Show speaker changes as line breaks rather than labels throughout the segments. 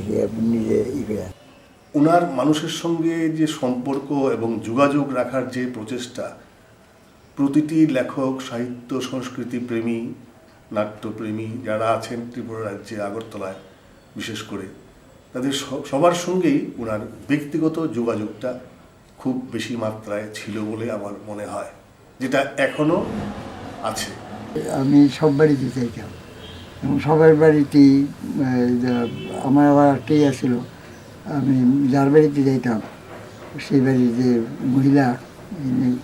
নিজে
ওনার মানুষের সঙ্গে যে সম্পর্ক এবং যোগাযোগ রাখার যে প্রচেষ্টা প্রতিটি লেখক সাহিত্য সংস্কৃতি প্রেমী নাট্যপ্রেমী যারা আছেন ত্রিপুরা রাজ্যে আগরতলায় বিশেষ করে তাদের সবার সঙ্গেই ওনার ব্যক্তিগত যোগাযোগটা খুব বেশি মাত্রায় ছিল বলে আমার মনে হয় যেটা এখনও আছে।
আমি সব বাড়িতে চাইতাম সবার বাড়িতেই আমার আবার একটাই আসছিল আমি যার বাড়িতে যাইতাম, সেই বাড়ির যে মহিলা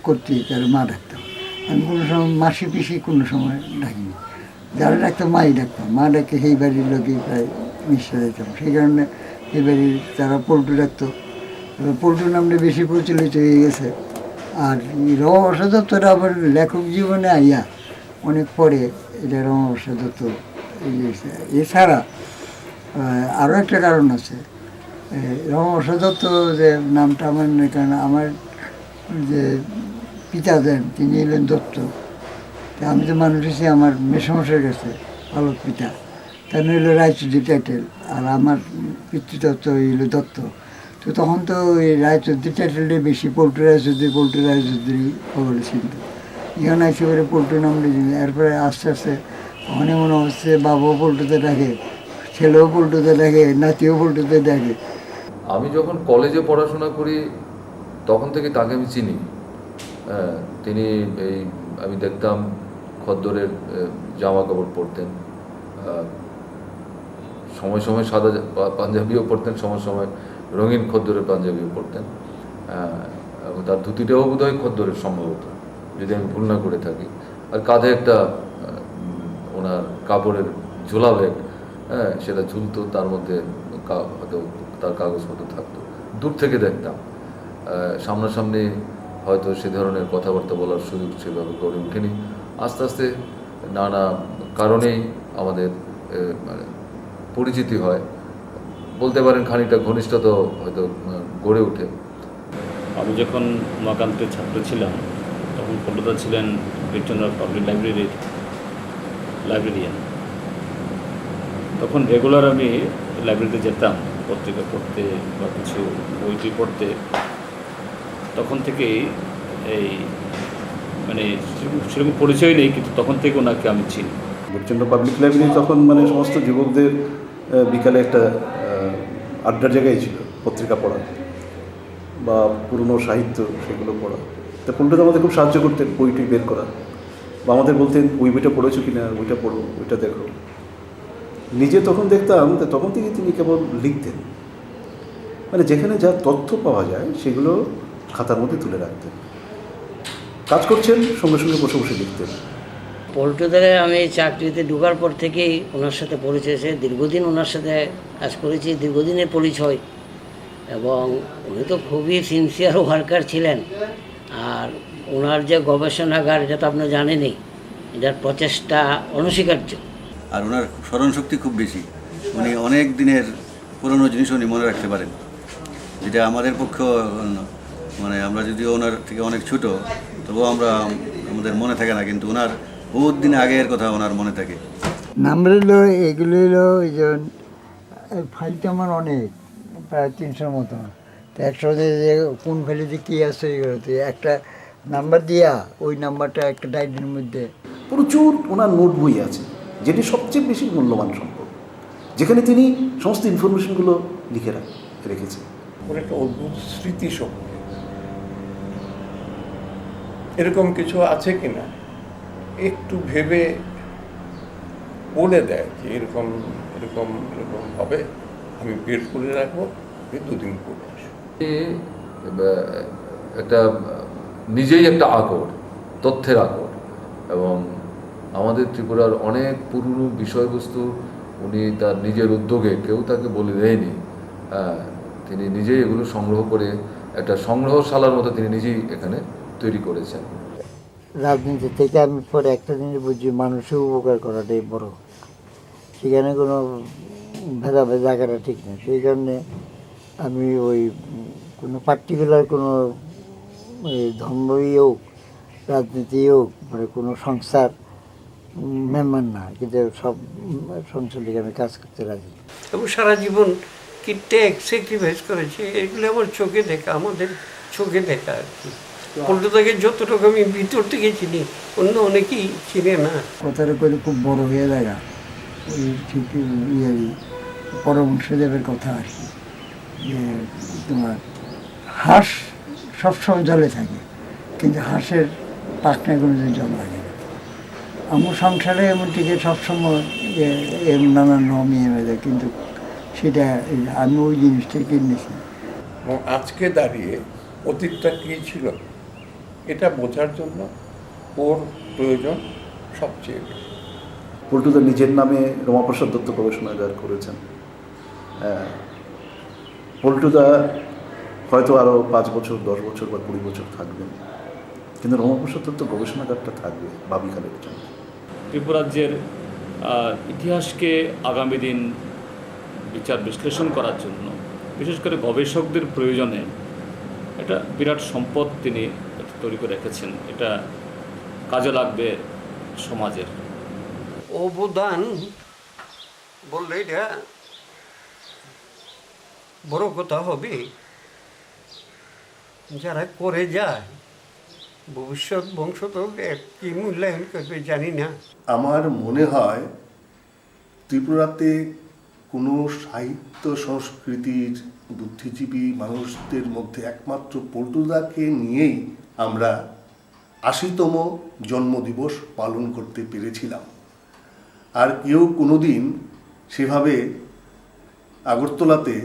কর্তৃক তার মা ডাকতাম আমি কোনো সময় মাসি পিসি কোনো সময় ডাকিনি। যারা ডাকতাম মাই ডাকতাম মা ডাকে সেই বাড়ির লোকেই প্রায় মিশতে যেতাম সেই কারণে সেই বাড়ির তারা পল্টু ডাকতো এবার পল্টু নামটা বেশি প্রচলিত হয়ে গেছে। আর রমাবসা দত্তরা আবার লেখক জীবনে আইয়া অনেক পরে এটা রমাবসা দত্ত এছাড়া আরও একটা কারণ আছে। রমাবসা দত্ত যে নামটা আমার কারণ আমার যে পিতা দেন, তিনি এলেন দত্ত। তা আমি তো মানুষ এসে আমার মেসমশের কাছে পালক পিতা। তার হইল রায়চৌধুরী টাইটেল আর আমার পিতৃতত্ত্ব হইল দত্ত। তো তখন তো ওই রায়চৌধুরী টাইটেলটাই বেশি পল্টু রায়চৌধুরী পল্টু রায়চৌধুরী খবর ছিল এখানে এসে করে পল্টু নামটা এরপরে আস্তে আস্তে অনেক মনে হচ্ছে বাবাও পল্টুতে ডাকে ছেলেও পল্টুতে ডাকে নাতিও পল্টুতে ডাকে।
আমি যখন কলেজে পড়াশোনা করি তখন থেকে তাকে আমি চিনি। হ্যাঁ, তিনি এই আমি দেখতাম খদ্দরের জামা কাপড় পরতেন সময় সময় সাদা পাঞ্জাবিও পরতেন সময় সময় রঙিন খদ্দরের পাঞ্জাবিও পরতেন তার ধুতিটাও বোধ হয় খদ্দরের সম্ভবত যদি আমি ভুল না করে থাকি। আর কাঁধে একটা ওনার কাপড়ের ঝোলা ব্যাগ হ্যাঁ সেটা ঝুলতো, তার মধ্যে হয়তো তার কাগজপত্র থাকতো। দূর থেকে দেখতাম। সামনাসামনি হয়তো সে ধরনের কথাবার্তা বলার সুযোগ সেভাবে করে ওঠেনি। আস্তে আস্তে নানা কারণেই আমাদের মানে পরিচিতি হয়। বলতে পারেন খানিকটা ঘনিষ্ঠতা হয়তো গড়ে ওঠে।
আমি যখন উমাকান্তের ছাত্র ছিলাম, তখন কলকাতা ছিলেন বীরচন্দ্র পাবলিক লাইব্রেরির লাইব্রেরিয়ান। তখন রেগুলার আমি লাইব্রেরিতে যেতাম, পত্রিকা পড়তে বা কিছু বইটি পড়তে। তখন থেকেই এই মানে সেরকম- পরিচয় নেই, কিন্তু তখন থেকে ওনাকে আমি চিনি।
বীরচন্দ্র পাবলিক লাইব্রেরি তখন মানে সমস্ত যুবকদের বিকালে একটা আড্ডার জায়গায় ছিল, পত্রিকা পড়া বা পুরনো সাহিত্য সেগুলো পড়া। তা পল্টুদা আমাদের খুব সাহায্য করতেন বইটি বের করা। বা আমাদের বলতেন ওই বইটা পড়েছো কি না বইটা পড়ো, ওইটা দেখো। নিজে তখন দেখতাম তখন থেকে তিনি কেবল লিখতেন। মানে যেখানে যা তথ্য পাওয়া যায়, সেগুলো খাতার মধ্যে তুলে রাখতেন। কাজ করছেন, সঙ্গে সঙ্গে বসে বসে লিখতেন।
পল্টুদারে আমি চাকরিতে ঢোকার পর থেকেই ওনার সাথে পরিচয় হয়েছে। দীর্ঘদিন ওনার সাথে কাজ করেছি। দীর্ঘদিনের পরিচয়। এবং উনি তো খুবই সিনসিয়ার ওয়ার্কার ছিলেন। আর ওনার যে গবেষণাগার এটা তো আপনি জানেনই এটার প্রচেষ্টা অনস্বীকার্য।
আর ওনার স্মরণশক্তি খুব বেশি। উনি অনেক দিনের পুরনো জিনিস উনি মনে রাখতে পারেন। যেটা আমাদের পক্ষেও মানে আমরা যদিও ওনার থেকে অনেক ছোট তবুও আমরা আমাদের মনে থাকে না কিন্তু ওনার বহুত দিন আগের কথা ওনার মনে থাকে।
নাম্বার হলো এগুলো হলো ওই যে ফাইল তো আমার অনেক প্রায় তিনশোর মতো। তো একসাথে যে কোন ফাইলে যে কী আছে এগুলো তো একটা নাম্বার দিয়া ওই নাম্বারটা একটা ডায়েরির মধ্যে।
প্রচুর ওনার নোট বই আছে যেটি সবচেয়ে বেশি মূল্যবান সম্পদ যেখানে তিনি সমস্ত ইনফরমেশনগুলো লিখে রাখ- রেখেছেন।
ওর একটা অদ্ভুত স্মৃতিশক্তি এরকম কিছু আছে কি না একটু ভেবে বলে দেয় যে এরকম এরকম এরকম হবে। আমি বের করে রাখব দুদিন পরে আসব।
এ, একটা নিজেই একটা আকর, তথ্যের আকর। এবং আমাদের ত্রিপুরার অনেক পুরনো বিষয়বস্তু উনি তার নিজের উদ্যোগে, কেউ তাকে বলে দেয়নি। তিনি নিজেই এগুলো সংগ্রহ করে একটা সংগ্রহশালার মতো তিনি নিজেই এখানে তৈরি করেছেন।
রাজনীতি থেকে আমি পরে একটা জিনিস বুঝি মানুষের উপকার করাটাই বড়। সেখানে কোনো ভেদাভেদ জায়গাটা ঠিক না। সেই কারণে আমি ওই কোনো পার্টিকুলার কোনো ধর্মই হোক রাজনীতি হোক মানে কোনো সংস্থার মেম্বার না কিন্তু সব সংস্থা আমি কাজ করতে রাজি।
এবং সারা জীবন কি টেক স্যাক্রিফাইস করেছে এগুলো আমার চোখে দেখা আমাদের চোখে দেখা আর কি। পল্টুদাকে যতটুকু আমি ভিতর থেকে চিনি অন্য অনেকেই চিনে না।
কথাটা করে খুব বড় হয়ে দেখা ওই ঠিক ইয়ে পরমংশদেবের কথা আর কি যে তোমার হাঁস সবসময় জলে থাকে কিন্তু হাঁসের পাখনায় কোনো দিন জল লাগে না। আমার সংসারে এমন টিকে সবসময় নানান নমি এনে দেয় কিন্তু সেটা আমি ওই জিনিসটাই কিনেছি।
এবং আজকে দাঁড়িয়ে অতীতটা কী ছিল? এটা বোঝার জন্য ওর প্রয়োজন সবচেয়ে বেশি।
পল্টুদা নিজের নামে রমাপ্রসাদ দত্ত গবেষণাগার করেছেন। হ্যাঁ। পল্টুদা হয়তো আরও পাঁচ বছর দশ বছর বা কুড়ি বছর থাকবেন কিন্তু রমাপ্রসাদ তো গবেষণাগারটা থাকবে বাবিকালের জন্য।
ত্রিপুরাজ্যের ইতিহাসকে আগামী দিন বিচার বিশ্লেষণ করার জন্য বিশেষ করে গবেষকদের প্রয়োজনে একটা বিরাট সম্পদ তিনি তৈরি করে রেখেছেন। এটা কাজে লাগবে সমাজের।
অবদান বললে এটা বড় কথা হবে। যারা করে যায়, ভবিষ্যৎ বংশ তো কি মূল্যায়ন করবে জানি না।
আমার মনে হয় ত্রিপুরাতে কোনো সাহিত্য সংস্কৃতির বুদ্ধিজীবী মানুষদের মধ্যে একমাত্র পল্টুদাকে নিয়েই আমরা আশিতম জন্মদিবস পালন করতে পেরেছিলাম। আর কেউ কোনোদিন সেভাবে আগরতলাতে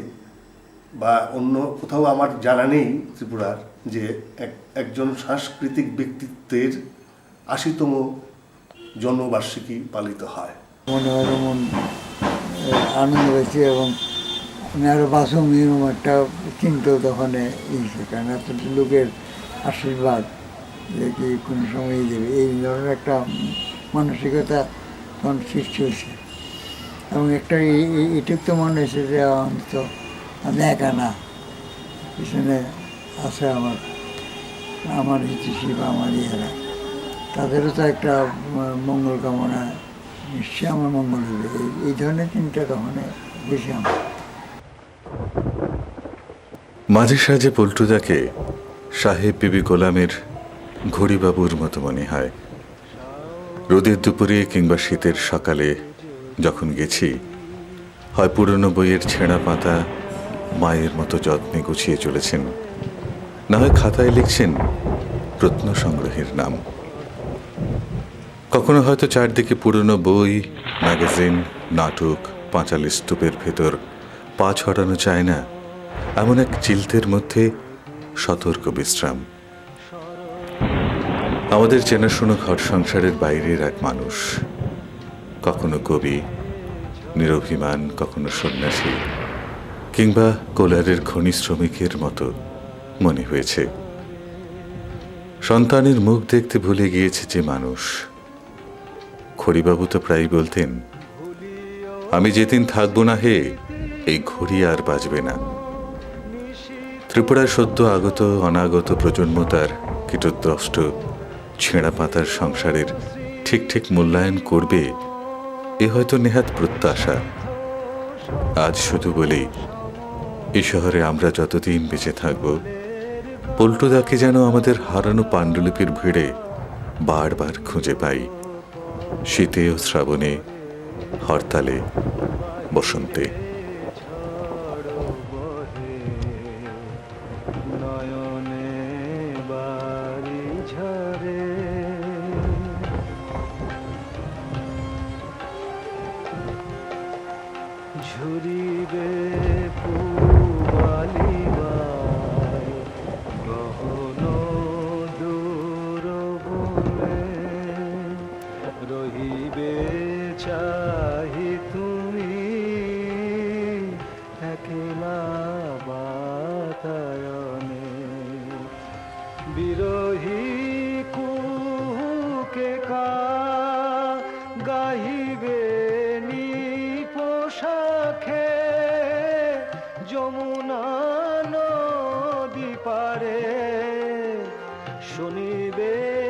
বা অন্য কোথাও আমার জানা নেই ত্রিপুরার যে এক, একজন সাংস্কৃতিক ব্যক্তিত্বের আশিতম জন্মবার্ষিকী পালিত হয়।
মনে হয় মন আনন্দ হয়েছে এবং আমি আরও বাসম এরকম একটা চিন্তা তখন ইয়েছে কারণ এত লোকের আশীর্বাদ যে কি কোনো সময় দেবে। এই ধরনের একটা মানসিকতা তখন সৃষ্টি হয়েছে। এবং একটা এটুক তো মনে হয়েছে যে আমি তো আমি একা না পিছনে আছে আমার আমার হিতিশি বা আমার ইয়েরা। তাদেরও তো একটা মঙ্গল কামনা। নিশ্চয়ই আমার মঙ্গল হবে। এই- ধরনের চিন্তা তখন বেশি আমার।
মাঝে সাঝে পল্টুদাকে সাহেব বিবি গোলামের ঘড়িবাবুর মতো মনে হয়। রোদের দুপুরে কিংবা শীতের সকালে যখন গেছি, হয় পুরনো বইয়ের ছেঁড়া পাতা মায়ের মতো যত্নে গুছিয়ে চলেছেন। না হয় খাতায় লিখছেন প্রত্ন সংগ্রহের নাম। কখনো হয়তো চারদিকে পুরনো বই, ম্যাগাজিন, নাটক, পাঁচালি স্তূপের ভেতর পা ছড়ানো চায় না, এমন এক চিলতের মধ্যে সতর্ক বিশ্রাম। আমাদের চেনাশোনা ঘর সংসারের বাইরের এক মানুষ। কখনো কবি, নিরভিমান, কখনো সন্ন্যাসী। কিংবা কোলারের খনি শ্রমিকের মতো মনে হয়েছে। সন্তানের মুখ দেখতে ভুলে গিয়েছে যে মানুষ। খড়িবাবু তো প্রায় বলতেন, আমি যেদিন থাকব না হে, এই ঘড়ি আর বাজবে না। ত্রিপুরার সদ্য আগত, অনাগত প্রজন্ম তার কীটদ্রষ্ট ছেঁড়া পাতার সংসারের ঠিক ঠিক মূল্যায়ন করবে, এ হয়তো নেহাত প্রত্যাশা। আজ শুধু বলি এ শহরে আমরা যতদিন বেঁচে থাকব, পল্টুদাকে যেন আমাদের হারানো পাণ্ডুলিপির ভিড়ে বারবার খুঁজে পাই। শীতে ও শ্রাবণে, হরতালে, বসন্তে।
ঝুরিবে শুনিবে